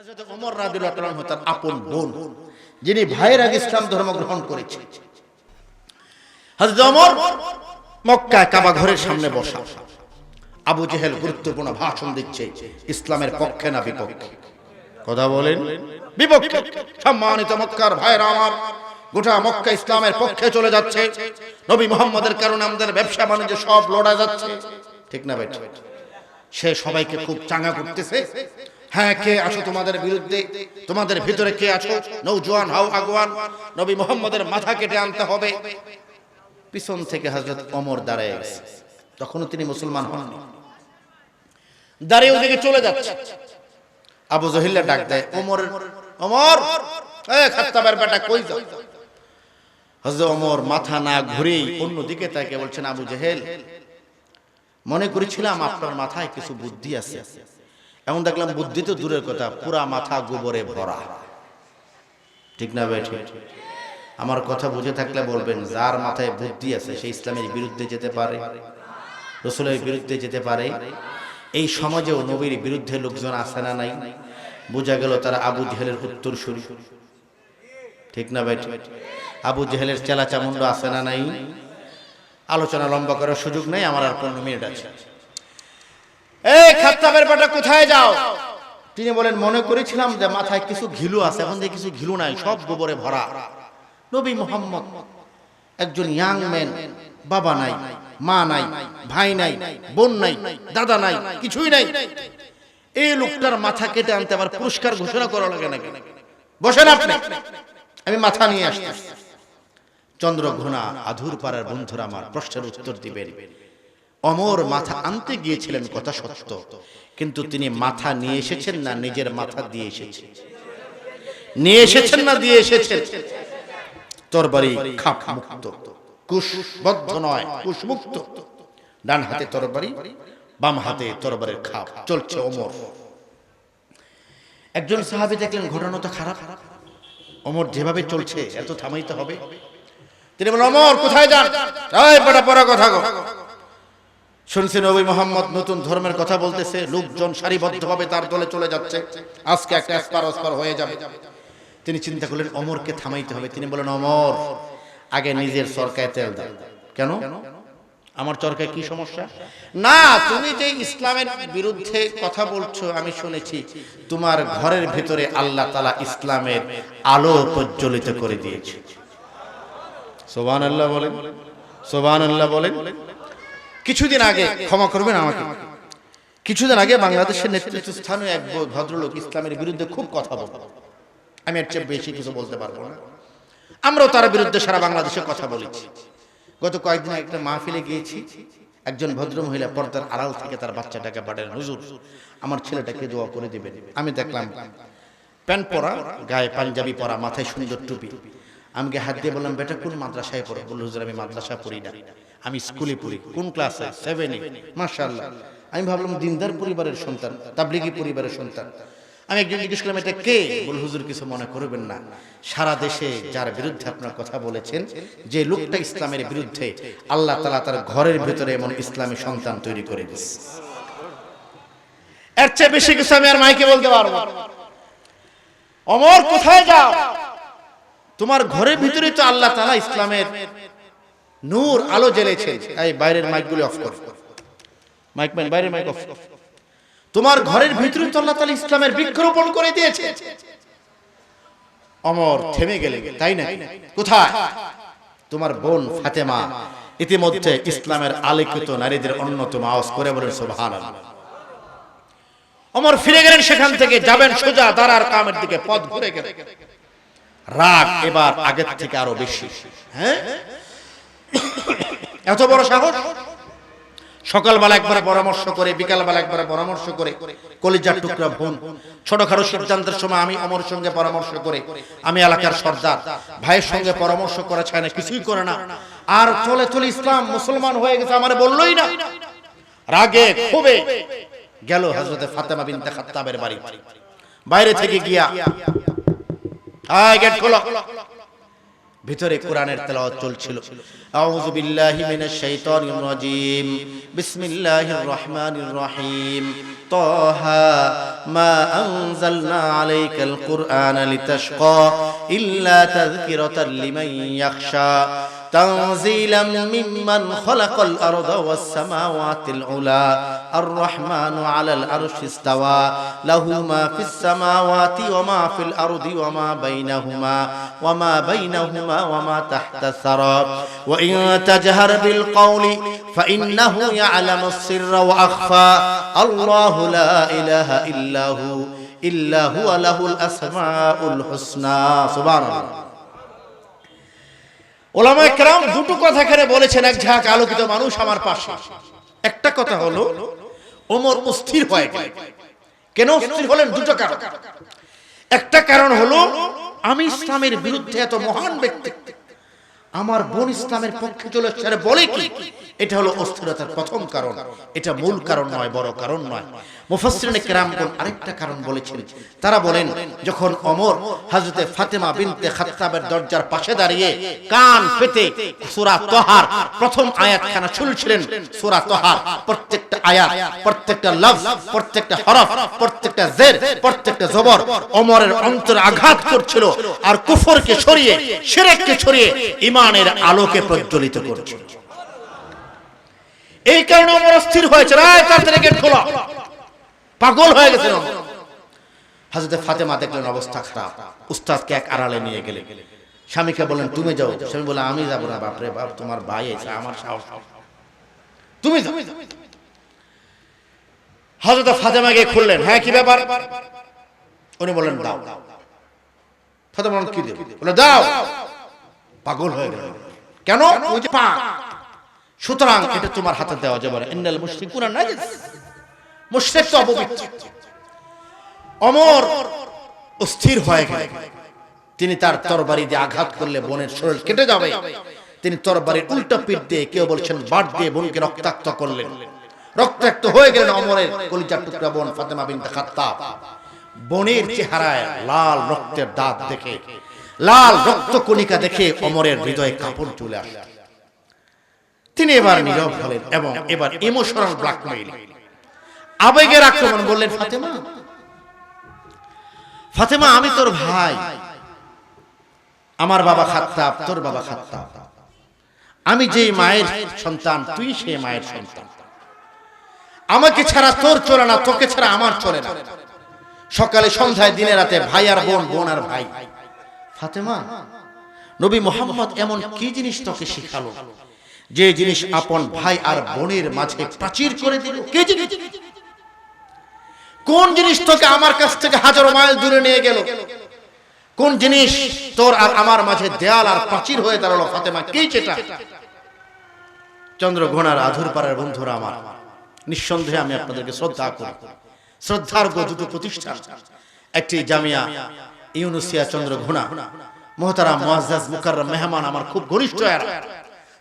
হযরত ওমর রাদিয়াল্লাহু তাআলা তার আপন বোন যিনি ভাইয়ের আগে ইসলাম ধর্ম গ্রহণ করেছে। হযরত ওমর মক্কা কাবা ঘরের সামনে বসা। আবু জেহেল গুরুত্বপূর্ণ ভাষণ দিচ্ছে ইসলামের পক্ষে না বিপক্ষে। কথা বলেন? বিপক্ষে। সম্মানিত মক্কার ভাইরা আমার গোটা মক্কা ইসলামের পক্ষে চলে যাচ্ছে। নবী মোহাম্মদের কারণে আমাদের ব্যবসা বাণিজ্য সব লড়া যাচ্ছে। ঠিক না ভাই সে সবাইকে খুব চাঙ্গা করতেছে। হ্যাঁ কে আছো তোমাদের বিরুদ্ধে? তোমাদের ভিতরে কে আছো? নৌজওয়ান হাও আগওয়ান নবী মোহাম্মদের মাথা কেটে আনতে হবে। পিছন থেকে হযরত ওমর দাঁড়ায় গেছে তখনও তিনি মুসলমান হননি। দাঁড়িয়ে ওদিকে চলে যাচ্ছে। আবু জহিল্লা ডাক দেয়, ওমর ওমর খাত্তাবের বেটা কই যাও? হযরত ওমর মাথা না ঘুরেই অন্যদিকে তাকে বলছেন, আবু জেহেল, মনে করেছিলাম আপনার মাথায় কিছু বুদ্ধি আছে। এমন দেখলাম বুদ্ধি তো দূরের কথা, পুরা মাথা গোবরে ভরা। ঠিক না ভাই? ঠিক। আমার কথা বুঝে থাকলে বলবেন, যার মাথায় বুদ্ধি আছে সে ইসলামের বিরুদ্ধে যেতে পারে, রসুলের বিরুদ্ধে যেতে পারে। এই সমাজেও নবীর বিরুদ্ধে লোকজন আসে না নাই? বোঝা গেল তারা আবু জেহেলের উত্তর শুরু ঠিক না ভাই? আবু জেহেলের চেলা চামুন্ড আসে না নাই? আলোচনা লম্বা করার সুযোগ নেই, আমার আর পনেরো মিনিট আছে। এই খাত্তাবের কোথায় যাও? তিনি বলেন, মনে করেছিলাম যে মাথায় কিছু ঘিলু আছে, এখন দেখি কিছু ঘিলু নাই, সব গোবরে ভরা। নবী মোহাম্মদ একজন ইয়াং ম্যান বাবা নাই, মা নাই, ভাই নাই, বোন নাই, দাদা নাই, কিছুই নাই। এই লোকটার মাথা কেটে আনতে আমার পুরস্কার ঘোষণা করা লাগে নাকি? বসেন আপনি। আমি মাথা নিয়ে আসতেছি চন্দ্রঘোনা আধুর পাড়ার বন্ধুরা আমার প্রশ্নের উত্তর দিবেন। অমর মাথা আনতে গিয়েছিলেন কথা সত্য। কিন্তু তিনি মাথা নিয়ে এসেছেন না নিজের মাথা দিয়ে এসেছেন। নিয়ে এসেছেন না দিয়ে এসেছেন। তরবারি খাপ মুক্ত কুশবদ্ধ নয় কুশমুক্ত। ডান হাতে তরবারি বাম হাতে তরবারির খাপ। চলছে অমর। একজন সাহাবী দেখলেন ঘটনা তো খারাপ। অমর যেভাবে চলছে এত থামাইতে হবে। তিনি বলেন অমর কোথায় যান? বড় বড় কথা গো। শুনছি নবী মোহাম্মদ নতুন ধর্মের কথা বলতেছে, লোকজন সারিবদ্ধভাবে তার দলে চলে যাচ্ছে। আজকে একটা এসপার ওসপার হয়ে যাবে। তিনি চিন্তা করলেন, অমরকে থামাইতে হবে। তিনি বলেন অমর, আগে নিজের সরকায় তেল দাও। কেন? আমার চরকায় কি সমস্যা? না, তুমি যে ইসলামের বিরুদ্ধে কথা বলছো, আমি শুনেছি। তোমার ঘরের ভিতরে আল্লাহ তালা ইসলামের আলো প্রজ্বলিত করে দিয়েছে। সোবান আল্লাহ বলেন। সোবান আল্লাহ বলেন। কিছুদিন আগে, ক্ষমা করবেন আমাকে। কিছুদিন আগে বাংলাদেশের নেতৃত্ব স্থানীয় এক ভদ্রলোক ইসলামের বিরুদ্ধে খুব কথা বলত আমি এর চেয়ে বেশি কিছু বলতে পারব না। আমরাও তার বিরুদ্ধে সারা বাংলাদেশে কথা বলেছি। গত কয়েকদিন একটা মাহফিলে গিয়েছি। একজন ভদ্র মহিলা পর্দার আড়াল থেকে তার বাচ্চাটাকে পাঠালেন, হুজুর, আমার ছেলেটাকে দোয়া করে দিবেন। আমি দেখলাম প্যান্ট পরা, গায়ে পাঞ্জাবি পরা, মাথায় সুন্দর টুপি। আমি হাত দিয়ে বললাম, বেটা, কোন মাদ্রাসায় পড়ো? বলল, হুজুর, আমি মাদ্রাসা পড়ি না। আমি স্কুলে পড়ি। কোন ক্লাসে? সেভেনে মার্শাল্লাহ আমি ভাবলাম, দিনদার পরিবারের সন্তান, তাবলিগি পরিবারের সন্তান। আমি একজন জিজ্ঞেস করলাম, এটা কে? বল হুজুর, কিছু মনে করবেন না। সারা দেশে যার বিরুদ্ধে আপনার কথা বলেছেন, যে লোকটা ইসলামের বিরুদ্ধে আল্লাহ তালা তার ঘরের ভিতরে এমন ইসলামী সন্তান তৈরি করে দিচ্ছে এর চেয়ে বেশি কিছু আমি আর মাইকে বলতে পারব। অমর, কোথায় যাও? তোমার ঘরের ভিতরে তো আল্লাহ তালা ইসলামের নূর, আলো জ্বেলেছে এই, বাইরের মাইকগুলো অফ কর। মাইক ম্যান বাইরের মাইক অফ তোমার ঘরের ভিতরে তো আল্লাহ তালা ইসলামের বৃক্ষরোপণ করে দিয়েছে। অমর থেমে গেলে, তাই না কোথায়? তোমার বোন ফাতেমা ইতিমধ্যে ইসলামের আলোকিত নারীদের অন্যতম আওয়াজ করে বলেন, সুবহানাল্লাহ। অমর ফিরে গেলেন, সেখান থেকে যাবেন সোজা দাঁড়ার কামের দিকে, পথ ঘুরে গেলেন। রাগ এবার আগের থেকে আরও বেশি। হ্যাঁ? এত বড় সাহস? সকালবেলা একবার পরামর্শ করে, বিকালবেলা একবার পরামর্শ করে, কলিজার টুকরা বোন ছোটখাটো সিদ্ধান্তের সময় আমি অমর সঙ্গে পরামর্শ করে, আমি এলাকার সর্দার। ভাইয়ের সঙ্গে পরামর্শ করা চায় না কিছুই করে না। আর চলে চলে ইসলাম, মুসলমান হয়ে গেছে আমার বললোই না। রাগে খুবে গেল হজরতে ফাতেমা বিনতে খাত্তাবের বাড়ি। বাইরে থেকে গিয়া গেট খোলো। ভিতরে কোরআনের তেলাওয়াত চলছিল। আউযু বিল্লাহি মিনাশ শাইতানির রাজিম। বিসমিল্লাহির রহমানির রহিম। তাহা মা আনজালনা আলাইকাল কুরআনা লিতাশকা ইল্লা তাযকিরাতাল লিমান ইয়াখশা। تنزيلا ممن خلق الأرض والسماوات العلى الرحمن على العرش استوى. له ما في السماوات وما في الأرض وما بينهما وما بينهما وما تحت الثرى وإن تجهر بالقول فإنه يعلم السر وأخفى. الله لا إله إلا هو. إلا هو له الأسماء الحسنى. سبحان الله. ওলামা কেরাম দুটো কথা এখানে বলেছেন, এক ঝাঁক আলোকিত মানুষ আমার পাশে। একটা কথা হলো, ওমর অস্থির হয়ে গেল কেন অস্থির হলেন? দুটো কারণ। একটা কারণ হলো আমি ইসলামের বিরুদ্ধে এত মহান ব্যক্তি আমার বোন ইসলামের পক্ষে চলে এসছে। বলে কি? এটা হলো অস্থিরতার প্রথম কারণ। এটা মূল কারণ নয়, বড় কারণ নয়। মুফাসসিরিনে কেরামগণ আরেকটা কারণ বলেছেন। তারা বলেন, যখন অমর হযরতে ফাতেমা বিনতে খাত্তাবের দরজার পাশে দাঁড়িয়ে কান পেতে সূরা তহার প্রথম আয়াতখানা শুনছিলেন, সূরা তাহার প্রত্যেকটা আয়াত, প্রত্যেকটা লফজ, প্রত্যেকটা হরফ, প্রত্যেকটা জের, প্রত্যেকটা জবর অমরের অন্তরে আঘাত করছিল আর কুফরকে সরিয়ে শিরককে সরিয়ে ইমানের আলোকে প্রজ্বলিত করছিল। এই কারণে অমর অস্থির হয়েছে, রায় তাড়াতাড়ি গেট খোলা। পাগল হয়ে গেছে হাজরতে ফাতেমা দেখলেন অবস্থা খারাপ, উস্তাদকে এক আড়ালে নিয়ে গেলেন। স্বামীকে বলেন তুমি যাও। স্বামী বলে আমি যাব না, বাপরে বাপ, তোমার ভাই আছে আমার সাহস তুমি যাও। হজরত ফাতেমা গিয়ে খুললেন। হ্যাঁ কি ব্যাপার? উনি বললেন, দাও। ফাতেমা কি দেবো? বলে দাও। পাগল হয়ে গেল। কেন? ওই যে পা সুতরাং এটা তোমার হাতে দেওয়া যাবে না। ইন্নাল মুশরিকুনা নাজিস। মুশরিক তো অপবিত্র। অমর অস্থির হয়ে গেল। তিনি তার তরবারি দিয়ে আঘাত করলে বোনের শরীর কেটে যাবে। তিনি তরবারির উল্টা পিঠ দিয়ে কেউ বলছেন, বাট দিয়ে বোনকে রক্তাক্ত করলেন। রক্তাক্ত হয়ে গেলেন অমরের কলিজার টুকরা বোন ফাতেমা বিনতে খাত্তাব। বোনের চেহারায় লাল রক্তের দাঁত দেখে, লাল রক্ত কণিকা দেখে অমরের হৃদয়ে কাপড় চলে আসে। তিনি এবার নীরব হলেন এবং এবার ইমোশনাল ব্ল্যাকমেইল। আবেগের আক্রমণ বললেন, ফাতেমা ফাতেমা, আমি তোর ভাই। আমার বাবা খাত্তাব, তোর বাবা খাত্তাব। আমি যে মায়ের সন্তান, তুই সে মায়ের সন্তান। আমাকে ছাড়া তোর চলে না তোকে ছাড়া আমার চলে না। সকালে সন্ধ্যায় দিনে রাতে ভাই আর বোন বোন আর ভাই। ফাতেমা নবী মোহাম্মদ এমন কি জিনিস তোকে শিখালো? যে জিনিস আপন ভাই আর বোনের মাঝে প্রাচীর করে দিল। কে জিনিস? কোন জিনিস তোকে আমার কাছ থেকে হাজার মাইল দূরে নিয়ে গেল? কোন জিনিস তোর আর আমার মাঝে দেয়াল আর প্রাচীর হয়ে দাঁড়াল? ফাতেমা কে সেটা চন্দ্রঘোনার আধুর পাড়ার বন্ধুরা আমার। নিঃসন্দেহে আমি আপনাদেরকে শ্রদ্ধা করি। শ্রদ্ধার দুটো প্রতিষ্ঠান। একটি জামিয়া ইউনুসিয়া চন্দ্রঘোনা মোহতারা মুআজ্জাজ মুকাররম মেহমান আমার খুব ঘনিষ্ঠ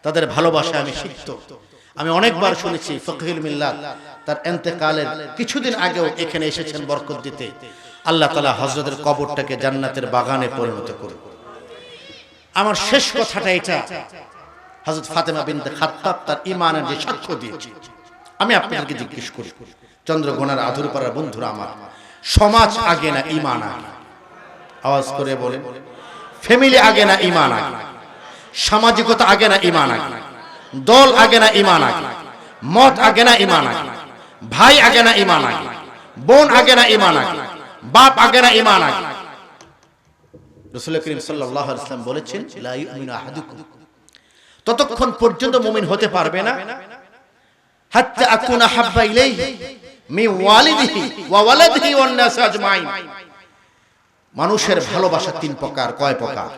তাদের ভালোবাসায় আমি শিখত আমি অনেকবার শুনেছি ফকহিল মিল্লাত। তার এন্তেকালের কিছুদিন আগেও এখানে এসেছেন বরকত দিতে। আল্লাহ তালা হজরতের কবরটাকে জান্নাতের বাগানে পরিণত করুন। আমার শেষ কথাটা এটা। হজরত ফাতেমা বিনতে খাত্তাব তার ইমানের যে সাক্ষ্য দিয়েছে। আমি আপনাদেরকে জিজ্ঞেস করি চন্দ্রঘোনার আধুর পাড়ার বন্ধুরা আমার সমাজ আগে না ইমান আগে? আওয়াজ করে বলেন। ফ্যামিলি আগে না ইমান আগে? সামাজিকতা আগে না ইমান আগে? দল আগে না ইমান আগে? মত আগে না ইমান আগে? ভাই আগে না ইমান আগে? বোন আগে না ইমান আগে? বাপ আগে না ইমান আগে? রসুল করিম সাল্লাহ ইসলাম বলেছেন লা ইউমিনু আহাদুকুম। ততক্ষণ পর্যন্ত মুমিন হতে পারবে না আকুনা হাব্বা ওয়ালিদিহি ওয়া ওয়ালাদিহি ওয়ান নাস আজমাইন। মানুষের ভালোবাসা তিন প্রকার, কয় প্রকার?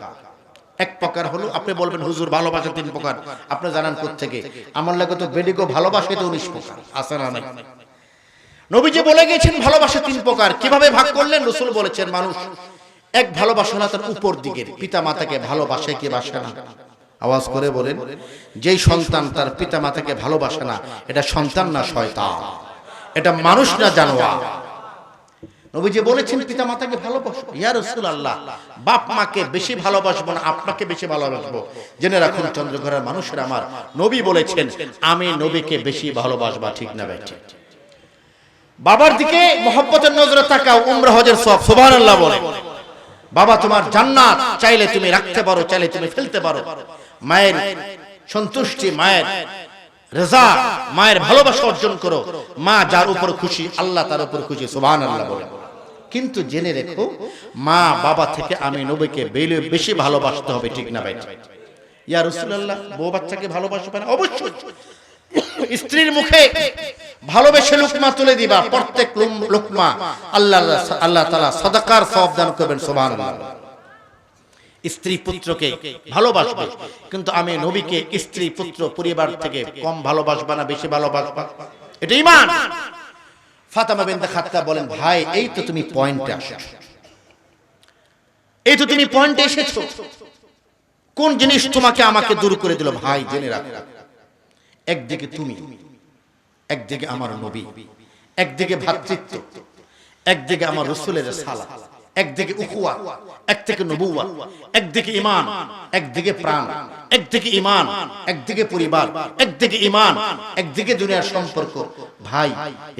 এক প্রকার হলো, আপনি বলবেন, হুজুর, ভালোবাসা তিন প্রকার। আপনি জানান থেকে আমার লাগে তো ভালোবাসা তো উনিশ প্রকার। আছে না নাই? নবীজি বলে গেছেন ভালোবাসা তিন প্রকার। কীভাবে ভাগ করলেন? রসুল বলেছেন, মানুষ এক ভালোবাসা তার উপর দিকের। পিতা মাতাকে ভালোবাসে কি বাসে না? আওয়াজ করে বলেন, যেই সন্তান তার পিতা মাতাকে ভালোবাসে না, এটা সন্তান না শয়তান। এটা মানুষ না জানোয়ার। নবীজি বলেছেন পিতা মাতাকে ভালোবাসো। ইয়া রসুল আল্লাহ বাপ মাকে বেশি ভালোবাসবো না, আপনাকে বেশি ভালোবাসবো। জেনে রাখুন, চন্দ্রঘরের মানুষের আমার নবী বলেছেন, আমি নবীকে বেশি ভালোবাসবা, ঠিক না বেঠে বাবার দিকে মোহব্বতের নজরে তাকাও, উমরা হজের সব সুবহানাল্লাহ বলে বাবা, তোমার জান্নাত চাইলে তুমি রাখতে পারো, চাইলে তুমি ফেলতে পারো। মায়ের সন্তুষ্টি, মায়ের রেজা, মায়ের ভালোবাসা অর্জন করো। মা যার উপর খুশি, আল্লাহ তার উপর খুশি, সুবহানাল্লাহ বলে। কিন্তু জেনে রেখো, মা বাবা থেকে আমি নবীকে বেলে- বেশি ভালোবাসতে হবে, ঠিক না ভাই? ইয়া রাসূলুল্লাহ, বউ বাচ্চাকে ভালোবাসবে না? অবশ্যই। স্ত্রীর মুখে ভালোবেসে লুকমা তুলে দিবা, প্রত্যেক লুকমা। আল্লাহ আল্লাহ তাআলা সাদাকার সওয়াব দান করবেন, সুবহানাল্লাহ। স্ত্রী পুত্রকে ভালোবাসবে, কিন্তু আমি নবীকে স্ত্রী পুত্র পরিবার থেকে কম ভালোবাসবা না, বেশি ভালোবাসবা। এটা ইমান ফাতেমা বিনতে খাত্তাব বলেন, ভাই, এই তো তুমি পয়েন্টে আসো এই তো তুমি পয়েন্টে এসেছ। কোন জিনিস তোমাকে আমাকে দূর করে দিল? ভাই, জেনে রাখো। একদিকে তুমি একদিকে আমার নবী একদিকে ভ্রাতৃত্ব একদিকে আমার রসুলের সালা একদিকে উকুয়া একদিকে নবুয়া একদিকে ইমান একদিকে প্রাণ একদিকে ইমান একদিকে পরিবার একদিকে ইমান একদিকে দুনিয়ার সম্পর্ক। ভাই,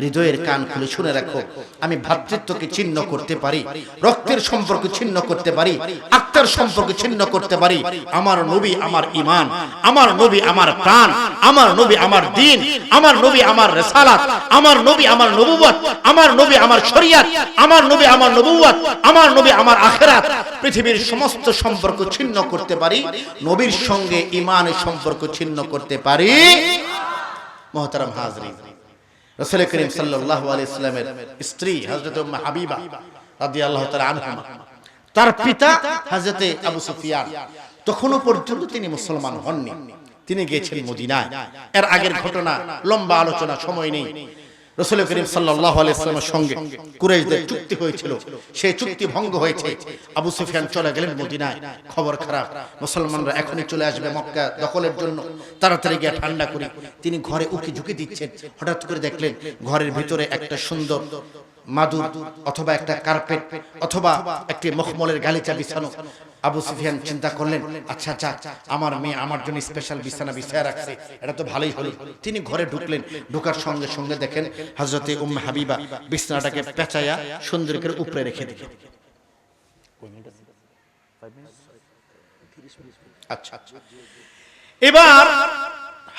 হৃদয়ের কান খুলে শুনে রাখো, আমি ভ্রাতৃত্বকে ছিন্ন করতে পারি, রক্তের সম্পর্ক ছিন্ন করতে পারি, আত্মার সম্পর্ক ছিন্ন করতে পারি। আমার নবী আমার ইমান আমার নবী আমার প্রাণ, আমার নবী আমার দিন, আমার নবী আমার রেসালাত, আমার নবী আমার নবুয়ত আমার নবী আমার শরিয়াত, আমার নবী আমার নবুয়ত আমার নবী আমার আখেরাত পৃথিবীর সমস্ত সম্পর্ক ছিন্ন করতে পারি, নবীর সঙ্গে ইমানের সম্পর্ক ছিন্ন করতে পারি। মহতারাম হাজরিন রাসূল করিম সাল্লাল্লাহু আলাইহি সাল্লামের স্ত্রী উম্মে হাবিবা রাদিয়াল্লাহু তাআলা আনহা তার পিতা হযরতে আবু সুফিয়ান, তখনও পর্যন্ত তিনি মুসলমান হননি। তিনি গিয়েছেন মদিনায়। এর আগের ঘটনা, লম্বা আলোচনা, সময় নেই। রসুল করিম সাল্লাল্লাহু আলাইহি সঙ্গে কুরাইশদের চুক্তি হয়েছিল। সেই চুক্তি ভঙ্গ হয়েছে। আবু সুফিয়ান চলে গেলেন মদিনায়। খবর খারাপ। মুসলমানরা এখনই চলে আসবে মক্কা দখলের জন্য। তাড়াতাড়ি গিয়ে ঠান্ডা করে। তিনি ঘরে উকি ঝুঁকি দিচ্ছেন। হঠাৎ করে দেখলেন ঘরের ভিতরে একটা সুন্দর মাদুর অথবা একটা কার্পেট অথবা একটি মখমলের গালিচা বিছানো। আবু সুফিয়ান চিন্তা করলেন আচ্ছা আচ্ছা আমার মেয়ে আমার জন্য স্পেশাল বিছানা বিছায়া রাখছে, এটা তো ভালোই হলো। তিনি ঘরে ঢুকলেন, ঢোকার সঙ্গে সঙ্গে দেখেন হজরতে উম্মে হাবিবা বিছানাটাকে পেঁচাইয়া সুন্দর করে উপরে রেখে দিলেন। আচ্ছা আচ্ছা। এবার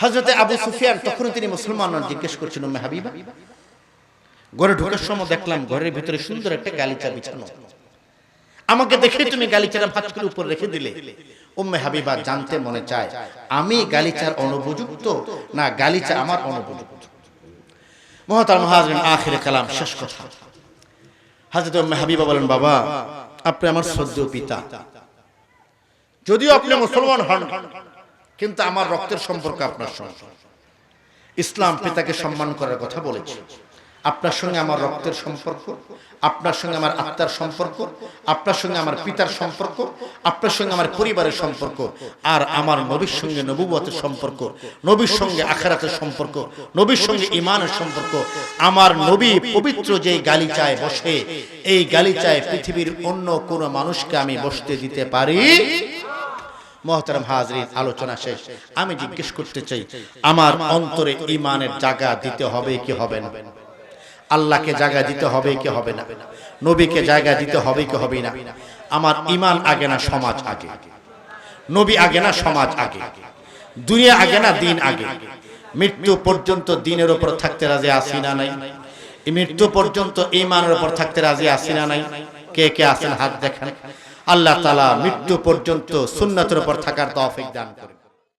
হজরতে আবু সুফিয়ান তখন তিনি মুসলমান জিজ্ঞেস করছেন, উম্মে হাবিবা? ঘরে ঢোকার সময় দেখলাম ঘরের ভিতরে সুন্দর একটা গালিচা বিছানো। আমাকে দেখে তুমি গালিচাটা ভাত করে উপর রেখে দিলে। উম্মে হাবিবা জানতে মনে চায় আমি গালিচার অনুপযুক্ত না গালিচা আমার অনুপযুক্ত? মহতার মহাজরিন আখিরে কালাম শেষ কথা। হাজরত উম্মে হাবিবা বলেন বাবা আপনি আমার শ্রদ্ধেয় পিতা। যদিও আপনি মুসলমান হন কিন্তু আমার রক্তের সম্পর্ক আপনার সঙ্গে। ইসলাম পিতাকে সম্মান করার কথা বলেছে। আপনার সঙ্গে আমার রক্তের সম্পর্ক, আপনার সঙ্গে আমার আত্মার সম্পর্ক, আপনার সঙ্গে আমার পিতার সম্পর্ক, আপনার সঙ্গে আমার পরিবারের সম্পর্ক, আর আমার নবীর সঙ্গে নবুবতের সম্পর্ক, নবীর সঙ্গে আখেরাতের সম্পর্ক, নবীর সঙ্গে ইমানের সম্পর্ক, আমার নবী পবিত্র যেই গালিচায় বসে, এই গালিচায় পৃথিবীর অন্য কোনো মানুষকে আমি বসতে দিতে পারি? মহতারাম হাজরিন, আলোচনা শেষ। আমি জিজ্ঞেস করতে চাই, আমার অন্তরে ইমানের জায়গা দিতে হবে কি হবে না? আল্লাহকে জায়গা দিতে হবে কি হবে না। নবীকে জায়গা দিতে হবে কি হবে না। আমার ইমান আগে না সমাজ আগে। নবী আগে না সমাজ আগে। দুনিয়া আগে না দিন আগে। মৃত্যু পর্যন্ত দিনের উপর থাকতে রাজি আসি না নাই। মৃত্যু পর্যন্ত ইমানের উপর থাকতে রাজি আসি না নাই। কে কে আছেন হাত দেখেন। আল্লাহ তালা মৃত্যু পর্যন্ত সুন্নতের উপর থাকার তফিক দান করেন।